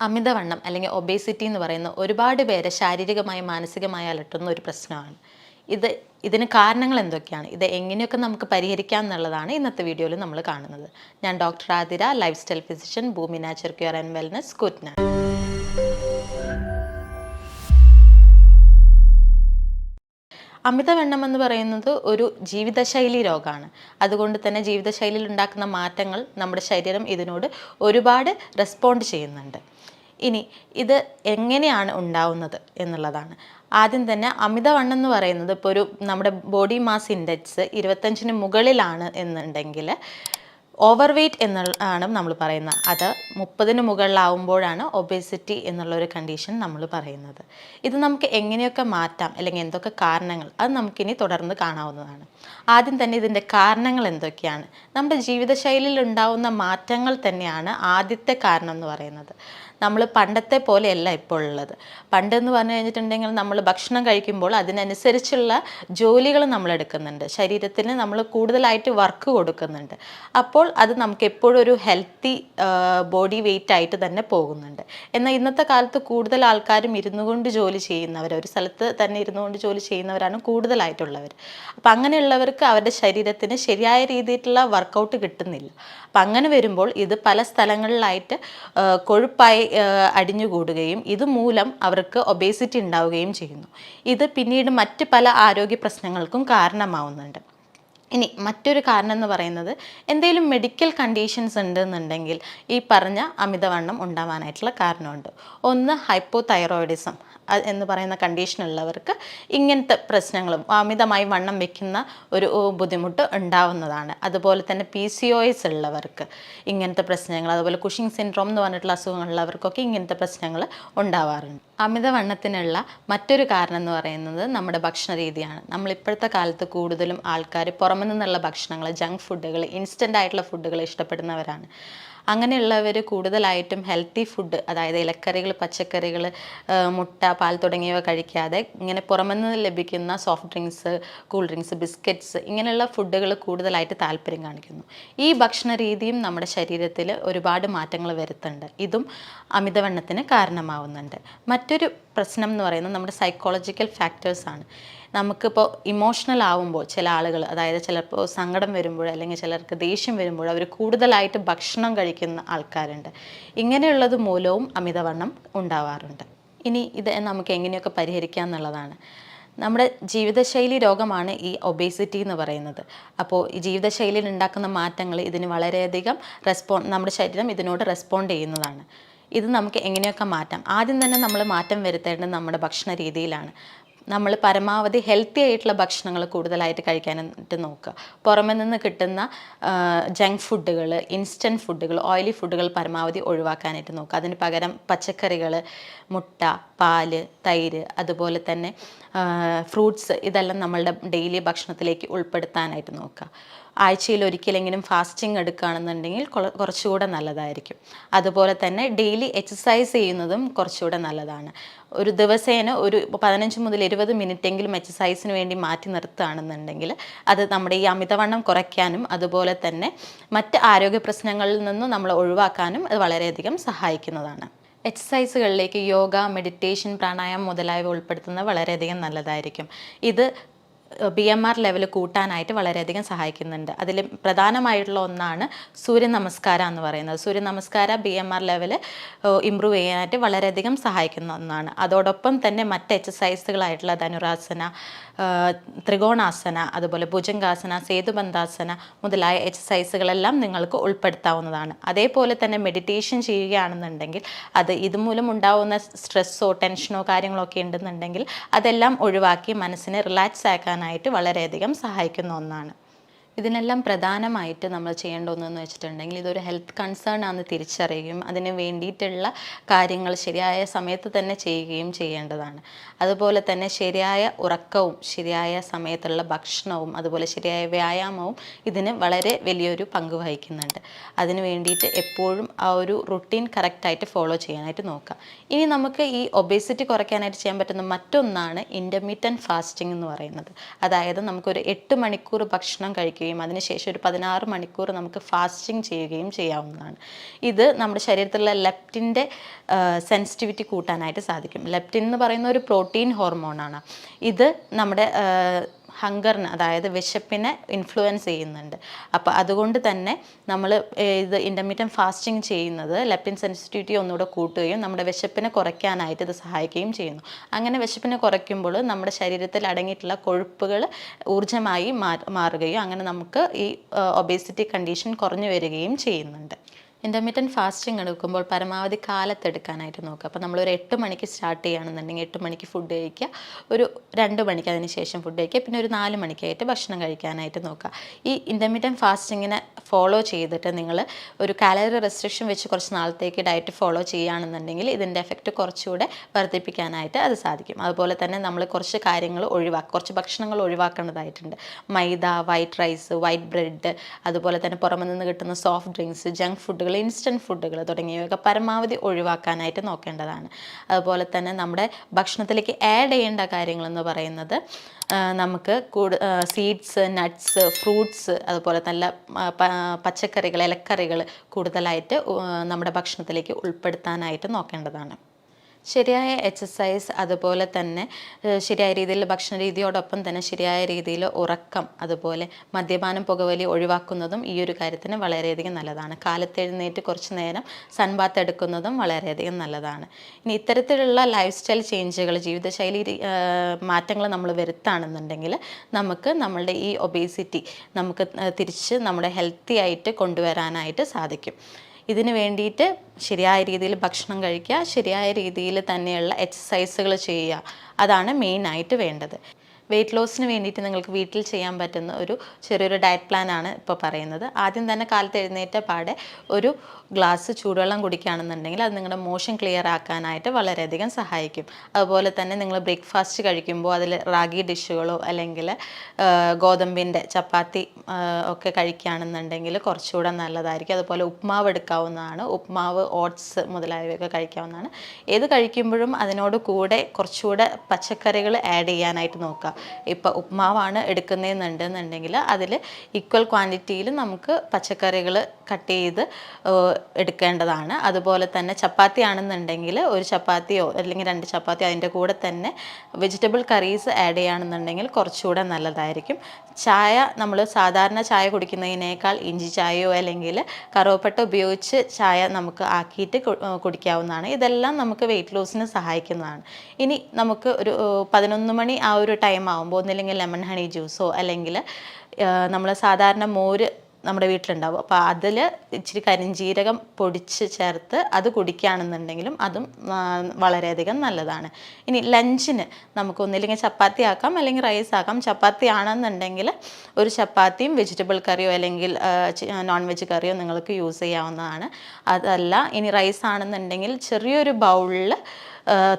അമിതവണ്ണം അല്ലെങ്കിൽ ഒബേസിറ്റി എന്ന് പറയുന്ന ഒരുപാട് പേരെ ശാരീരികമായി മാനസികമായി അലട്ടുന്ന ഒരു പ്രശ്നമാണ്. ഇത് ഇതിന് കാരണങ്ങൾ എന്തൊക്കെയാണ്? ഇത് എങ്ങനെയൊക്കെ നമുക്ക് പരിഹരിക്കാം എന്നുള്ളതാണ് ഇന്നത്തെ വീഡിയോയിൽ നമ്മൾ കാണുന്നത്. ഞാൻ doctor Athira lifestyle physician Bhoomi nature cure and wellness Koottanad. അമിതവണ്ണം എന്ന് പറയുന്നത് ഒരു ജീവിതശൈലി രോഗമാണ്. അതുകൊണ്ട് തന്നെ ജീവിതശൈലിയിൽ ഉണ്ടാക്കുന്ന മാറ്റങ്ങൾ നമ്മുടെ ശരീരം ഇതിനോട് ഒരുപാട് റെസ്പോണ്ട് ചെയ്യുന്നുണ്ട്. ഇനി ഇത് എങ്ങനെയാണ് ഉണ്ടാവുന്നത് എന്നുള്ളതാണ്. ആദ്യം തന്നെ അമിതവണ്ണം എന്ന് പറയുന്നത് ഇപ്പോൾ ഒരു നമ്മുടെ ബോഡി മാസ് ഇൻഡെക്സ് ഇരുപത്തഞ്ചിന് മുകളിലാണ് എന്നുണ്ടെങ്കിൽ ഓവർ വെയ്റ്റ് എന്നാണ് നമ്മൾ പറയുന്നത്. അത് മുപ്പതിന് മുകളിലാവുമ്പോഴാണ് ഒബേസിറ്റി എന്നുള്ളൊരു കണ്ടീഷൻ നമ്മൾ പറയുന്നത്. ഇത് നമുക്ക് എങ്ങനെയൊക്കെ മാറ്റാം അല്ലെങ്കിൽ എന്തൊക്കെ കാരണങ്ങൾ അത് നമുക്കിനി തുടർന്ന് കാണാവുന്നതാണ്. ആദ്യം തന്നെ ഇതിന്റെ കാരണങ്ങൾ എന്തൊക്കെയാണ്? നമ്മുടെ ജീവിതശൈലിയിൽ ഉണ്ടാവുന്ന മാറ്റങ്ങൾ തന്നെയാണ് ആദ്യത്തെ കാരണം എന്ന് പറയുന്നത്. നമ്മൾ പണ്ടത്തെ പോലെയല്ല ഇപ്പോൾ ഉള്ളത്. പണ്ടെന്ന് പറഞ്ഞു കഴിഞ്ഞിട്ടുണ്ടെങ്കിൽ നമ്മൾ ഭക്ഷണം കഴിക്കുമ്പോൾ അതിനനുസരിച്ചുള്ള ജോലികൾ നമ്മൾ എടുക്കുന്നുണ്ട്. ശരീരത്തിന് നമ്മൾ കൂടുതലായിട്ട് വർക്ക് കൊടുക്കുന്നുണ്ട്. അപ്പോൾ അത് നമുക്ക് എപ്പോഴും ഒരു ഹെൽത്തി ബോഡി വെയിറ്റ് ആയിട്ട് തന്നെ പോകുന്നുണ്ട്. എന്നാൽ ഇന്നത്തെ കാലത്ത് കൂടുതൽ ആൾക്കാരും ഇരുന്നു കൊണ്ട് ജോലി ചെയ്യുന്നവർ ഒരു സ്ഥലത്ത് തന്നെ ഇരുന്നു കൊണ്ട് ജോലി ചെയ്യുന്നവരാണ് കൂടുതലായിട്ടുള്ളവർ. അപ്പം അങ്ങനെയുള്ളവർക്ക് അവരുടെ ശരീരത്തിന് ശരിയായ രീതിയിലുള്ള വർക്കൗട്ട് കിട്ടുന്നില്ല. അപ്പം അങ്ങനെ വരുമ്പോൾ ഇത് പല സ്ഥലങ്ങളിലായിട്ട് കൊഴുപ്പായി അടിഞ്ഞുകൂടുകയും ഇതുമൂലം അവർക്ക് ഒബേസിറ്റി ഉണ്ടാവുകയും ചെയ്യുന്നു. ഇത് പിന്നീട് മറ്റ് പല ആരോഗ്യ പ്രശ്നങ്ങൾക്കും കാരണമാവുന്നുണ്ട്. ഇനി മറ്റൊരു കാരണം എന്ന് പറയുന്നത് എന്തെങ്കിലും മെഡിക്കൽ കണ്ടീഷൻസ് ഉണ്ടെന്നുണ്ടെങ്കിൽ ഈ പറഞ്ഞ അമിതവണ്ണം ഉണ്ടാവാനായിട്ടുള്ള കാരണമുണ്ട്. ഒന്ന് ഹൈപ്പോ തൈറോയിഡിസം എന്ന് പറയുന്ന കണ്ടീഷനുള്ളവർക്ക് ഇങ്ങനത്തെ പ്രശ്നങ്ങളും അമിതമായി വണ്ണം വെക്കുന്ന ഒരു ബുദ്ധിമുട്ട് ഉണ്ടാവുന്നതാണ്. അതുപോലെ തന്നെ പി സി ഒ എസ് ഉള്ളവർക്ക് ഇങ്ങനത്തെ പ്രശ്നങ്ങൾ അതുപോലെ കുഷിങ് സിൻഡ്രോം എന്ന് പറഞ്ഞിട്ടുള്ള അസുഖങ്ങളുള്ളവർക്കൊക്കെ ഇങ്ങനത്തെ പ്രശ്നങ്ങൾ ഉണ്ടാവാറുണ്ട്. അമിതവണ്ണത്തിനുള്ള മറ്റൊരു കാരണം എന്ന് പറയുന്നത് നമ്മുടെ ഭക്ഷണ രീതിയാണ്. നമ്മൾ ഇപ്പോഴത്തെ കാലത്ത് കൂടുതലും ആൾക്കാർ പുറമെ നിന്നുള്ള ഭക്ഷണങ്ങൾ ജങ്ക് ഫുഡുകൾ ഇൻസ്റ്റന്റ് ആയിട്ടുള്ള ഫുഡുകൾ ഇഷ്ടപ്പെടുന്നവരാണ്. അങ്ങനെയുള്ളവർ കൂടുതലായിട്ടും ഹെൽത്തി ഫുഡ് അതായത് ഇലക്കറികൾ പച്ചക്കറികൾ മുട്ട പാൽ തുടങ്ങിയവ കഴിക്കാതെ ഇങ്ങനെ പുറമെന്ന് ലഭിക്കുന്ന soft drinks cool drinks biscuits ഇങ്ങനെയുള്ള ഫുഡുകൾ കൂടുതലായിട്ട് താല്പര്യം കാണിക്കുന്നു. ഈ ഭക്ഷണ രീതിയും നമ്മുടെ ശരീരത്തിൽ ഒരുപാട് മാറ്റങ്ങൾ വരുത്തുന്നുണ്ട്. ഇതും അമിതവണ്ണത്തിന് കാരണമാവുന്നുണ്ട്. മറ്റൊരു പ്രശ്നം എന്ന് പറയുന്നത് നമ്മുടെ സൈക്കോളജിക്കൽ ഫാക്ടേഴ്സാണ് നമുക്കിപ്പോൾ ഇമോഷണൽ ആവുമ്പോൾ ചില ആളുകൾ അതായത് ചിലപ്പോൾ സങ്കടം വരുമ്പോൾ അല്ലെങ്കിൽ ചിലർക്ക് ദേഷ്യം വരുമ്പോൾ അവർ കൂടുതലായിട്ട് ഭക്ഷണം കഴിക്കുന്ന ആൾക്കാരുണ്ട്. ഇങ്ങനെയുള്ളത് മൂലവും അമിതവണ്ണം ഉണ്ടാവാറുണ്ട്. ഇനി ഇത് നമുക്ക് എങ്ങനെയൊക്കെ പരിഹരിക്കാം എന്നുള്ളതാണ്. നമ്മുടെ ജീവിതശൈലി രോഗമാണ് ഈ ഒബേസിറ്റി എന്ന് പറയുന്നത്. അപ്പോൾ ഈ ജീവിതശൈലിയിൽ ഉണ്ടാക്കുന്ന മാറ്റങ്ങൾ ഇതിന് വളരെയധികം റെസ്പോ നമ്മുടെ ശരീരം ഇതിനോട് റെസ്പോണ്ട് ചെയ്യുന്നതാണ്. ഇത് നമുക്ക് എങ്ങനെയൊക്കെ മാറ്റാം? ആദ്യം തന്നെ നമ്മൾ മാറ്റം വരുത്തേണ്ടത് നമ്മുടെ ഭക്ഷണ രീതിയിലാണ്. നമ്മൾ പരമാവധി ഹെൽത്തി ആയിട്ടുള്ള ഭക്ഷണങ്ങൾ കൂടുതലായിട്ട് കഴിക്കാനായിട്ട് നോക്കുക. പുറമെ നിന്ന് കിട്ടുന്ന ജങ്ക് ഫുഡുകൾ ഇൻസ്റ്റന്റ് ഫുഡുകൾ ഓയിലി ഫുഡുകൾ പരമാവധി ഒഴിവാക്കാനായിട്ട് നോക്കുക. അതിന് പകരം പച്ചക്കറികൾ മുട്ട പാൽ തൈര് അതുപോലെ തന്നെ ഫ്രൂട്ട്സ് ഇതെല്ലാം നമ്മളുടെ ഡെയിലി ഭക്ഷണത്തിലേക്ക് ഉൾപ്പെടുത്താനായിട്ട് നോക്കുക. ആഴ്ചയിൽ ഒരിക്കലെങ്കിലും ഫാസ്റ്റിംഗ് എടുക്കുകയാണെന്നുണ്ടെങ്കിൽ കുറച്ചുകൂടെ നല്ലതായിരിക്കും. അതുപോലെ തന്നെ ഡെയിലി എക്സസൈസ് ചെയ്യുന്നതും കുറച്ചുകൂടെ നല്ലതാണ്. ഒരു ദിവസേന ഒരു പതിനഞ്ച് മുതൽ ഇരുപത് മിനിറ്റെങ്കിലും എക്സസൈസിന് വേണ്ടി മാറ്റി നിർത്തുകയാണെന്നുണ്ടെങ്കിൽ അത് നമ്മുടെ ഈ അമിതവണ്ണം കുറയ്ക്കാനും അതുപോലെ തന്നെ മറ്റ് ആരോഗ്യ പ്രശ്നങ്ങളിൽ നിന്നും നമ്മൾ ഒഴിവാക്കാനും അത് വളരെയധികം സഹായിക്കുന്നതാണ്. എക്സസൈസുകളിലേക്ക് യോഗ മെഡിറ്റേഷൻ പ്രാണായാമം മുതലായവ ഉൾപ്പെടുത്തുന്നത് വളരെയധികം നല്ലതായിരിക്കും. ഇത് ബി എം ആർ ലെവൽ കൂട്ടാനായിട്ട് വളരെയധികം സഹായിക്കുന്നുണ്ട്. അതിൽ പ്രധാനമായിട്ടുള്ള ഒന്നാണ് സൂര്യ നമസ്കാരം എന്ന് പറയുന്നത്. സൂര്യ നമസ്കാരം B M R level improve ചെയ്യാനായിട്ട് വളരെയധികം സഹായിക്കുന്ന ഒന്നാണ്. അതോടൊപ്പം തന്നെ മറ്റ് എക്സസൈസുകളായിട്ടുള്ള ധനുരാസന ത്രികോണാസന അതുപോലെ ഭുജംഗാസന സേതുബന്ധാസന മുതലായ എക്സസൈസുകളെല്ലാം നിങ്ങൾക്ക് ഉൾപ്പെടുത്താവുന്നതാണ്. അതേപോലെ തന്നെ മെഡിറ്റേഷൻ ചെയ്യുകയാണെന്നുണ്ടെങ്കിൽ അത് ഇതുമൂലം ഉണ്ടാവുന്ന സ്ട്രെസ്സോ ടെൻഷനോ കാര്യങ്ങളോ ഒക്കെ ഉണ്ടെന്നുണ്ടെങ്കിൽ അതെല്ലാം ഒഴിവാക്കി മനസ്സിനെ റിലാക്സ് ആക്കാനായിട്ട് വളരെയധികം സഹായിക്കുന്ന ഒന്നാണ്. ഇതിനെല്ലാം പ്രധാനമായിട്ട് നമ്മൾ ചെയ്യേണ്ട ഒന്നെന്ന് വെച്ചിട്ടുണ്ടെങ്കിൽ ഇതൊരു ഹെൽത്ത് കൺസേൺ ആണെന്ന് തിരിച്ചറിയുകയും അതിന് വേണ്ടിയിട്ടുള്ള കാര്യങ്ങൾ ശരിയായ സമയത്ത് തന്നെ ചെയ്യുകയും ചെയ്യേണ്ടതാണ്. അതുപോലെ തന്നെ ശരിയായ ഉറക്കവും ശരിയായ സമയത്തുള്ള ഭക്ഷണവും അതുപോലെ ശരിയായ വ്യായാമവും ഇതിന് വളരെ വലിയൊരു പങ്ക് വഹിക്കുന്നുണ്ട്. അതിന് വേണ്ടിയിട്ട് എപ്പോഴും ആ ഒരു റുട്ടീൻ കറക്റ്റായിട്ട് ഫോളോ ചെയ്യാനായിട്ട് നോക്കുക. ഇനി നമുക്ക് ഈ ഒബേസിറ്റി കുറയ്ക്കാനായിട്ട് ചെയ്യാൻ പറ്റുന്ന മറ്റൊന്നാണ് ഇന്റർമീഡിയന്റ് ഫാസ്റ്റിംഗ് എന്ന് പറയുന്നത്. അതായത് നമുക്കൊരു എട്ട് മണിക്കൂർ ഭക്ഷണം കഴിക്കുകയും കഴിക്കുകയും അതിനുശേഷം ഒരു പതിനാറ് മണിക്കൂർ നമുക്ക് ഫാസ്റ്റിംഗ് ചെയ്യുകയും ചെയ്യാവുന്നതാണ്. ഇത് നമ്മുടെ ശരീരത്തിലുള്ള ലെപ്റ്റിന്റെ സെൻസിറ്റിവിറ്റി കൂട്ടാനായിട്ട് സാധിക്കും. ലെപ്റ്റിൻ എന്ന് പറയുന്ന ഒരു പ്രോട്ടീൻ ഹോർമോണാണ്. ഇത് നമ്മുടെ ഹങ്കറിന് അതായത് വിശപ്പിനെ ഇൻഫ്ലുവൻസ് ചെയ്യുന്നുണ്ട്. അപ്പോൾ അതുകൊണ്ട് തന്നെ നമ്മൾ ഇത് ഇന്റർമീഡിയൻ ഫാസ്റ്റിംഗ് ചെയ്യുന്നത് ലെപ്റ്റിൻ സെൻസിറ്റിവിറ്റി ഒന്നുകൂടെ കൂട്ടുകയും നമ്മുടെ വിശപ്പിനെ കുറയ്ക്കാനായിട്ട് ഇത് സഹായിക്കുകയും ചെയ്യുന്നു. അങ്ങനെ വിശപ്പിനെ കുറയ്ക്കുമ്പോൾ നമ്മുടെ ശരീരത്തിൽ അടങ്ങിയിട്ടുള്ള കൊഴുപ്പുകൾ ഊർജമായി മാറുകയും അങ്ങനെ നമുക്ക് ഈ ഒബേസിറ്റി കണ്ടീഷൻ കുറഞ്ഞു വരികയും ചെയ്യുന്നുണ്ട്. ഇന്റർമീഡിയൻ ഫാസ്റ്റിംഗ് എടുക്കുമ്പോൾ പരമാവധി കാലത്തെടുക്കാനായിട്ട് നോക്കുക. അപ്പോൾ നമ്മളൊരു എട്ട് മണിക്ക് സ്റ്റാർട്ട് ചെയ്യുകയാണെന്നുണ്ടെങ്കിൽ എട്ട് മണിക്ക് ഫുഡ് കഴിക്കുക. ഒരു രണ്ട് മണിക്ക് അതിന് ശേഷം ഫുഡ് കഴിക്കുക. പിന്നെ ഒരു നാല് മണിക്കായിട്ട് ഭക്ഷണം കഴിക്കാനായിട്ട് നോക്കുക. ഈ ഇന്റർമീഡിയൻ ഫാസ്റ്റിങ്ങിനെ ഫോളോ ചെയ്തിട്ട് നിങ്ങൾ ഒരു കാലറി റെസ്ട്രിക്ഷൻ വെച്ച് കുറച്ച് നാളത്തേക്ക് ഡയറ്റ് ഫോളോ ചെയ്യുകയാണെന്നുണ്ടെങ്കിൽ ഇതിന്റെ എഫക്റ്റ് കുറച്ചുകൂടെ വർദ്ധിപ്പിക്കാനായിട്ട് അത് സാധിക്കും. അതുപോലെ തന്നെ നമ്മൾ കുറച്ച് കാര്യങ്ങൾ ഒഴിവാക്കുക കുറച്ച് ഭക്ഷണങ്ങൾ ഒഴിവാക്കേണ്ടതായിട്ടുണ്ട്. മൈദ വൈറ്റ് റൈസ് വൈറ്റ് ബ്രെഡ് അതുപോലെ തന്നെ പുറമെ നിന്ന് കിട്ടുന്ന സോഫ്റ്റ് ഡ്രിങ്ക്സ് ജങ്ക് ഫുഡുകൾ ഇൻസ്റ്റന്റ് ഫുഡുകൾ തുടങ്ങിയവയൊക്കെ പരമാവധി ഒഴിവാക്കാനായിട്ട് നോക്കേണ്ടതാണ്. അതുപോലെ തന്നെ നമ്മുടെ ഭക്ഷണത്തിലേക്ക് ആഡ് ചെയ്യേണ്ട കാര്യങ്ങളെന്ന് പറയുന്നത് നമുക്ക് കൂടു സീഡ്സ് നട്ട്സ് ഫ്രൂട്ട്സ് അതുപോലെ നല്ല പച്ചക്കറികൾ ഇലക്കറികൾ കൂടുതലായിട്ട് നമ്മുടെ ഭക്ഷണത്തിലേക്ക് ഉൾപ്പെടുത്താനായിട്ട് നോക്കേണ്ടതാണ്. ശരിയായ എക്സസൈസ് അതുപോലെ തന്നെ ശരിയായ രീതിയിൽ ഭക്ഷണ രീതിയോടൊപ്പം തന്നെ ശരിയായ രീതിയിൽ ഉറക്കം അതുപോലെ മദ്യപാനം പുകവലി ഒഴിവാക്കുന്നതും ഈ ഒരു കാര്യത്തിന് വളരെയധികം നല്ലതാണ്. കാലത്തെഴുന്നേറ്റ് കുറച്ച് നേരം സൺബാത്ത് എടുക്കുന്നതും വളരെയധികം നല്ലതാണ്. ഇനി ഇത്തരത്തിലുള്ള ലൈഫ് സ്റ്റൈൽ ചേഞ്ചുകൾ ജീവിതശൈലി മാറ്റങ്ങൾ നമ്മൾ വരുത്താണെന്നുണ്ടെങ്കിൽ നമുക്ക് നമ്മളുടെ ഈ ഒബേസിറ്റി നമുക്ക് തിരിച്ച് നമ്മുടെ ഹെൽത്തി ആയിട്ട് കൊണ്ടുവരാനായിട്ട് സാധിക്കും. ഇതിന് വേണ്ടിയിട്ട് ശരിയായ രീതിയിൽ ഭക്ഷണം കഴിക്കുക ശരിയായ രീതിയിൽ തന്നെയുള്ള എക്സസൈസുകൾ ചെയ്യുക. അതാണ് മെയിനായിട്ട് വേണ്ടത്. വെയിറ്റ് ലോസിന് വേണ്ടിയിട്ട് നിങ്ങൾക്ക് വീട്ടിൽ ചെയ്യാൻ പറ്റുന്ന ഒരു ചെറിയൊരു ഡയറ്റ് പ്ലാൻ ആണ് ഇപ്പോൾ പറയുന്നത്. ആദ്യം തന്നെ കാലത്ത് എഴുന്നേറ്റ പാടെ ഒരു ഗ്ലാസ് ചൂടുവെള്ളം കുടിക്കുകയാണെന്നുണ്ടെങ്കിൽ അത് നിങ്ങളുടെ മോഷൻ ക്ലിയർ ആക്കാനായിട്ട് വളരെയധികം സഹായിക്കും. അതുപോലെ തന്നെ നിങ്ങൾ ബ്രേക്ക്ഫാസ്റ്റ് കഴിക്കുമ്പോൾ അതിൽ റാഗി ഡിഷുകളോ അല്ലെങ്കിൽ ഗോതമ്പിന്റെ ചപ്പാത്തി ഒക്കെ കഴിക്കുകയാണെന്നുണ്ടെങ്കിൽ കുറച്ചുകൂടെ നല്ലതായിരിക്കും. അതുപോലെ ഉപ്മാവ് എടുക്കാവുന്നതാണ്. ഉപ്മാവ് ഓട്സ് മുതലായവയൊക്കെ കഴിക്കാവുന്നതാണ്. ഏത് കഴിക്കുമ്പോഴും അതിനോട് കൂടെ കുറച്ചുകൂടെ പച്ചക്കറികൾ ആഡ് ചെയ്യാനായിട്ട് നോക്കുക. ഇപ്പോൾ ഉപ്മാവാണ് എടുക്കുന്നതെന്നുണ്ടെന്നുണ്ടെങ്കിൽ അതിൽ ഈക്വൽ ക്വാണ്ടിറ്റിയിൽ നമുക്ക് പച്ചക്കറികൾ കട്ട് ചെയ്ത് എടുക്കേണ്ടതാണ്. അതുപോലെ തന്നെ ചപ്പാത്തി ആണെന്നുണ്ടെങ്കിൽ ഒരു ചപ്പാത്തിയോ അല്ലെങ്കിൽ രണ്ട് ചപ്പാത്തി അതിന്റെ കൂടെ തന്നെ വെജിറ്റബിൾ കറീസ് ആഡ് ചെയ്യുകയാണെന്നുണ്ടെങ്കിൽ കുറച്ചുകൂടെ നല്ലതായിരിക്കും. ചായ നമ്മൾ സാധാരണ ചായ കുടിക്കുന്നതിനേക്കാൾ ഇഞ്ചി ചായയോ അല്ലെങ്കിൽ കറുവപ്പട്ട ഉപയോഗിച്ച് ചായ നമുക്ക് ആക്കിയിട്ട് കുടിക്കാവുന്നതാണ്. ഇതെല്ലാം നമുക്ക് വെയിറ്റ് ലോസിന് സഹായിക്കുന്നതാണ്. ഇനി നമുക്ക് ഒരു പതിനൊന്ന് മണി ആ ഒരു ടൈം ആകുമ്പോൾ ഒന്നില്ലെങ്കിൽ ലെമൺ ഹണി ജ്യൂസോ അല്ലെങ്കിൽ നമ്മൾ സാധാരണ മോര് നമ്മുടെ വീട്ടിലുണ്ടാവും. അപ്പോൾ അതിൽ ഇച്ചിരി കരിഞ്ജീരകം പൊടിച്ച് ചേർത്ത് അത് കുടിക്കുകയാണെന്നുണ്ടെങ്കിലും അതും വളരെയധികം നല്ലതാണ്. ഇനി ലഞ്ചിന് നമുക്ക് ഒന്നില്ലെങ്കിൽ ചപ്പാത്തി ആക്കാം അല്ലെങ്കിൽ റൈസ് ആക്കാം. ചപ്പാത്തി ആണെന്നുണ്ടെങ്കിൽ ഒരു ചപ്പാത്തിയും വെജിറ്റബിൾ കറിയോ അല്ലെങ്കിൽ നോൺ വെജ് കറിയോ നിങ്ങൾക്ക് യൂസ് ചെയ്യാവുന്നതാണ്. അതല്ല ഇനി റൈസ് ആണെന്നുണ്ടെങ്കിൽ ചെറിയൊരു ബൗളിൽ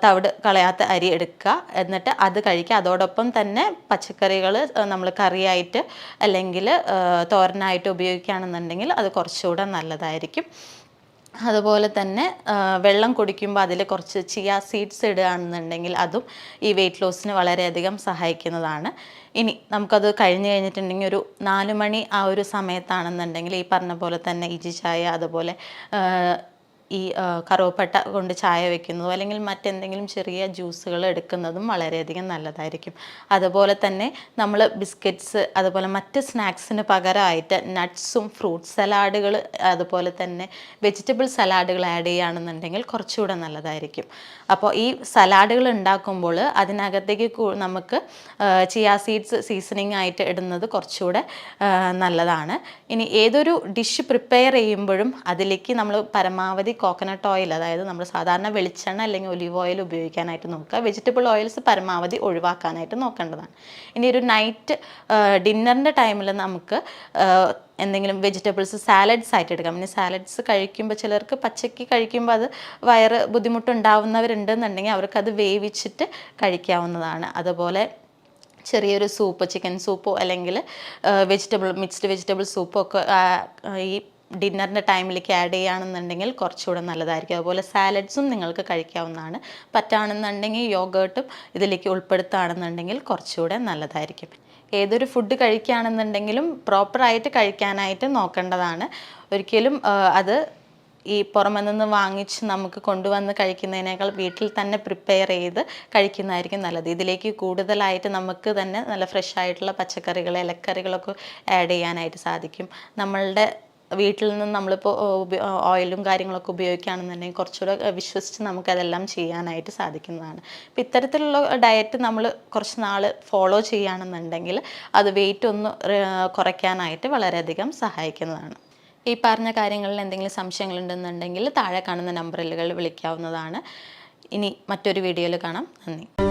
തവിട് കളയാത്ത അരി എടുക്കുക. എന്നിട്ട് അത് കഴിക്കുക. അതോടൊപ്പം തന്നെ പച്ചക്കറികൾ നമ്മൾ കറിയായിട്ട് അല്ലെങ്കിൽ തോരനായിട്ട് ഉപയോഗിക്കുകയാണെന്നുണ്ടെങ്കിൽ അത് കുറച്ചുകൂടെ നല്ലതായിരിക്കും. അതുപോലെ തന്നെ വെള്ളം കുടിക്കുമ്പോൾ അതിൽ കുറച്ച് ചിയ സീഡ്സ് ഇടുകയാണെന്നുണ്ടെങ്കിൽ അതും ഈ വെയിറ്റ് ലോസിന് വളരെയധികം സഹായിക്കുന്നതാണ്. ഇനി നമുക്കത് കഴിഞ്ഞ് കഴിഞ്ഞിട്ടുണ്ടെങ്കിൽ ഒരു നാല് മണി ആ ഒരു സമയത്താണെന്നുണ്ടെങ്കിൽ ഈ പറഞ്ഞ പോലെ തന്നെ ഇജി ചായ അതുപോലെ ഈ കറുവപ്പട്ട കൊണ്ട് ചായ വെക്കുന്നതോ അല്ലെങ്കിൽ മറ്റെന്തെങ്കിലും ചെറിയ ജ്യൂസുകൾ എടുക്കുന്നതും വളരെയധികം നല്ലതായിരിക്കും. അതുപോലെ തന്നെ നമ്മൾ ബിസ്ക്കറ്റ്സ് അതുപോലെ മറ്റ് സ്നാക്സിന് പകരമായിട്ട് നട്ട്സും ഫ്രൂട്ട് സലാഡുകൾ അതുപോലെ തന്നെ വെജിറ്റബിൾ സലാഡുകൾ ആഡ് ചെയ്യുകയാണെന്നുണ്ടെങ്കിൽ കുറച്ചുകൂടെ നല്ലതായിരിക്കും. അപ്പോൾ ഈ സലാഡുകൾ ഉണ്ടാക്കുമ്പോൾ അതിനകത്തേക്ക് നമുക്ക് ചിയാ സീഡ്സ് സീസണിങ് ആയിട്ട് ഇടുന്നത് കുറച്ചുകൂടെ നല്ലതാണ്. ഇനി ഏതൊരു ഡിഷ് പ്രിപ്പയർ ചെയ്യുമ്പോഴും അതിലേക്ക് നമ്മൾ പരമാവധി കോക്കനട്ട് ഓയിൽ അതായത് നമ്മൾ സാധാരണ വെളിച്ചെണ്ണ അല്ലെങ്കിൽ ഒലിവ് ഓയിൽ ഉപയോഗിക്കാനായിട്ട് നോക്കുക. വെജിറ്റബിൾ ഓയിൽസ് പരമാവധി ഒഴിവാക്കാനായിട്ട് നോക്കേണ്ടതാണ്. ഇനി ഒരു നൈറ്റ് ഡിന്നറിന്റെ ടൈമിൽ നമുക്ക് എന്തെങ്കിലും വെജിറ്റബിൾസ് സാലഡ്സ് ആയിട്ട് എടുക്കാം. പിന്നെ സാലഡ്സ് കഴിക്കുമ്പോൾ ചിലർക്ക് പച്ചയ്ക്ക് കഴിക്കുമ്പോൾ അത് വയറ് ബുദ്ധിമുട്ടുണ്ടാവുന്നവരുണ്ടെന്നുണ്ടെങ്കിൽ അവർക്ക് അത് വേവിച്ചിട്ട് കഴിക്കാവുന്നതാണ്. അതുപോലെ ചെറിയൊരു സൂപ്പ് ചിക്കൻ സൂപ്പോ അല്ലെങ്കിൽ വെജിറ്റബിൾ മിക്സ്ഡ് വെജിറ്റബിൾ സൂപ്പോ ഒക്കെ ഈ ഡിന്നറിന്റെ ടൈമിലേക്ക് ആഡ് ചെയ്യുകയാണെന്നുണ്ടെങ്കിൽ കുറച്ചുകൂടെ നല്ലതായിരിക്കും. അതുപോലെ സാലഡ്സും നിങ്ങൾക്ക് കഴിക്കാവുന്നതാണ്. പറ്റാണെന്നുണ്ടെങ്കിൽ യോഗേർട്ടും ഇതിലേക്ക് ഉൾപ്പെടുത്തുകയാണെന്നുണ്ടെങ്കിൽ കുറച്ചുകൂടെ നല്ലതായിരിക്കും. ഏതൊരു ഫുഡ് കഴിക്കുകയാണെന്നുണ്ടെങ്കിലും പ്രോപ്പറായിട്ട് കഴിക്കാനായിട്ട് നോക്കേണ്ടതാണ്. ഒരിക്കലും അത് ഈ പുറമെ നിന്ന് വാങ്ങിച്ച് നമുക്ക് കൊണ്ടുവന്ന് കഴിക്കുന്നതിനേക്കാൾ വീട്ടിൽ തന്നെ പ്രിപ്പയർ ചെയ്ത് കഴിക്കുന്നതായിരിക്കും നല്ലത്. ഇതിലേക്ക് കൂടുതലായിട്ട് നമുക്ക് തന്നെ നല്ല ഫ്രഷ് ആയിട്ടുള്ള പച്ചക്കറികൾ ഇലക്കറികളൊക്കെ ആഡ് ചെയ്യാനായിട്ട് സാധിക്കും. നമ്മളുടെ വീട്ടിൽ നിന്ന് നമ്മളിപ്പോൾ ഓയിലും കാര്യങ്ങളൊക്കെ ഉപയോഗിക്കുകയാണെന്നുണ്ടെങ്കിൽ കുറച്ചുകൂടെ വിശ്വസിച്ച് നമുക്കതെല്ലാം ചെയ്യാനായിട്ട് സാധിക്കുന്നതാണ്. അപ്പം ഇത്തരത്തിലുള്ള ഡയറ്റ് നമ്മൾ കുറച്ച് നാൾ ഫോളോ ചെയ്യുകയാണെന്നുണ്ടെങ്കിൽ അത് വെയിറ്റ് ഒന്ന് കുറയ്ക്കാനായിട്ട് വളരെയധികം സഹായിക്കുന്നതാണ്. ഈ പറഞ്ഞ കാര്യങ്ങളിൽ എന്തെങ്കിലും സംശയങ്ങളുണ്ടെന്നുണ്ടെങ്കിൽ താഴെ കാണുന്ന നമ്പറിലുകൾ വിളിക്കാവുന്നതാണ്. ഇനി മറ്റൊരു വീഡിയോയിൽ കാണാം. നന്ദി.